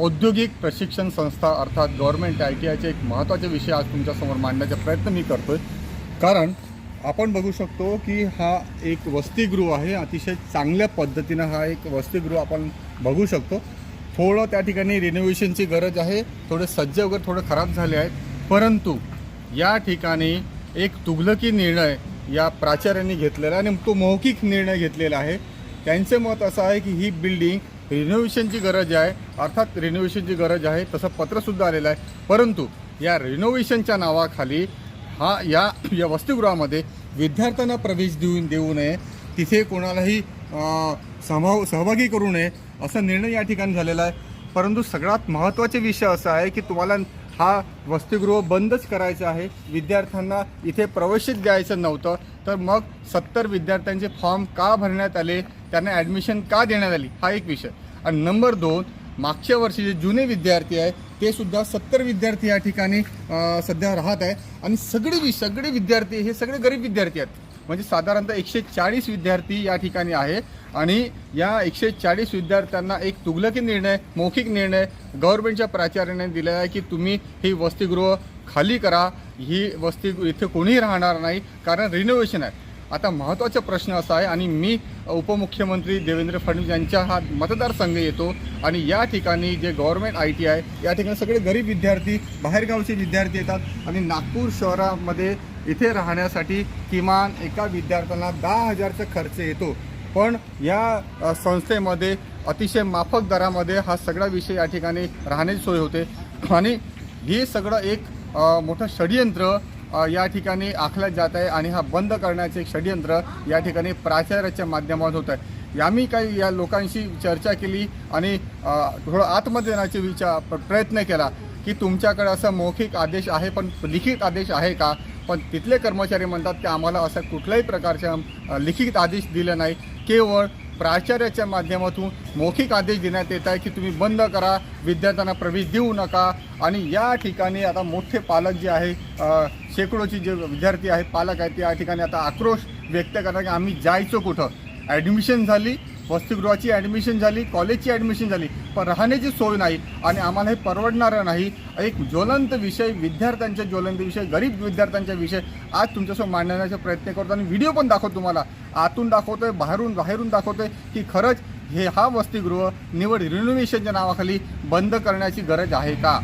औद्योगिक प्रशिक्षण संस्था अर्थात गव्हर्नमेंट आय टी आयचे एक महत्त्वाचे विषय आज तुमच्यासमोर मांडण्याचा प्रयत्न मी करतो आहे कारण आपण बघू शकतो की हा एक वसतिगृह आहे. अतिशय चांगल्या पद्धतीनं हा एक वसतिगृह आपण बघू शकतो. थोडं त्या ठिकाणी रिनोव्हेशनची गरज आहे. थोडे सज्ज वगैरे थोडे खराब झाले आहेत. परंतु या ठिकाणी एक तुघलकी निर्णय या प्राचार्यांनी घेतलेला आहे आणि तो मौखिक निर्णय घेतलेला आहे. त्यांचे मत असं आहे की ही बिल्डिंग रिनोव्हेशनची गरज आहे. अर्थात रिनोव्हेशनची गरज आहे. तसं पत्रसुद्धा आलेलं आहे. परंतु या रिनोव्हेशनच्या नावाखाली हा या या वसतिगृहामध्ये विद्यार्थ्यांना प्रवेश देऊन देऊ नये. तिथे कोणालाही सहभाव सहभागी करू नये. असा निर्णय या ठिकाणी झालेला आहे. परंतु सगळ्यात महत्त्वाचे विषय असा आहे की तुम्हाला हा वसतिगृह बंदच करायचं आहे. विद्यार्थ्यांना इथे प्रवेशच द्यायचं नव्हतं. तर मग सत्तर विद्यार्थ्यांचे फॉर्म का भरण्यात आले? त्यांना ॲडमिशन का देण्यात आली? हा एक विषय. आणि नंबर दोन मागच्या वर्षी जे जुने विद्यार्थी आहे ते सुद्धा सत्तर विद्यार्थी या ठिकाणी सध्या राहत आहे आणि सगळे वि सगळे विद्यार्थी हे सगळे गरीब विद्यार्थी आहेत. म्हणजे साधारणतः एकशे चाळीस विद्यार्थी या ठिकाणी आहे. आणि या एकशे चाळीस विद्यार्थ्यांना एक तुगलकी निर्णय मौखिक निर्णय गव्हर्नमेंटच्या प्राचार्याने दिलेला आहे की तुम्ही ही वसतिगृह खाली करा. ही वसती इथे कोणीही राहणार नाही. कारण रिनोव्हेशन आहे. आता महत्त्वाचा प्रश्न असा आहे आणि मी उपमुख्यमंत्री देवेंद्र फडणवीस यांच्या हा मतदारसंघ येतो आणि या ठिकाणी जे गव्हर्नमेंट आय टी आहे या ठिकाणी सगळे गरीब विद्यार्थी बाहेरगावचे विद्यार्थी येतात आणि नागपूर शहरामध्ये इथे राहण्यासाठी किमान एका विद्यार्थ्यांना दहा हजारचा खर्च येतो. पण या संस्थेमध्ये अतिशय माफक दरामध्ये हा सगळा विषय या ठिकाणी राहण्याची सोय होते. आणि हे सगळं एक मोठं षडयंत्र या ठिकाणी आखल्यात जात आहे आणि हा बंद करण्याचे षडयंत्र या ठिकाणी प्राचार्याच्या माध्यमातून होत आहे. आम्ही काही या लोकांशी चर्चा केली आणि थोडं आतमध्ये येण्याचे विचार प्रयत्न केला की तुमच्याकडे असं मौखिक आदेश आहे पण लिखित आदेश आहे का? पण तिथले कर्मचारी म्हणतात की आम्हाला असा कुठल्याही प्रकारचा लिखित आदेश दिला नाही. केवळ प्राचार्याच्या माध्यमातून मौखिक आदेश देण्यात येत आहे की तुम्ही बंद करा विद्यार्थ्यांना प्रवेश देऊ नका. आणि या ठिकाणी आता मोठे पालक जे आहे शेकडोचे शेकडोची जे विद्यार्थी आहेत पालक आहेत त्या या ठिकाणी आता आक्रोश व्यक्त करणार की आम्ही जायचो कुठं? ॲडमिशन झाली वसतिगृहाची ॲडमिशन झाली कॉलेजची ॲडमिशन झाली पण राहण्याची सोय नाही आणि आम्हाला हे परवडणारं नाही. एक ज्वलंत विषय विद्यार्थ्यांच्या ज्वलंत विषय गरीब विद्यार्थ्यांचा विषय आज तुमच्यासोबत मांडण्याचा प्रयत्न करतो आणि व्हिडिओ पण दाखवतो तुम्हाला. आतून दाखवतोय बाहेरून बाहेरून दाखवतोय की खरंच हे हा वसतिगृह निवड रिनोव्हेशनच्या नावाखाली बंद करण्याची गरज आहे का?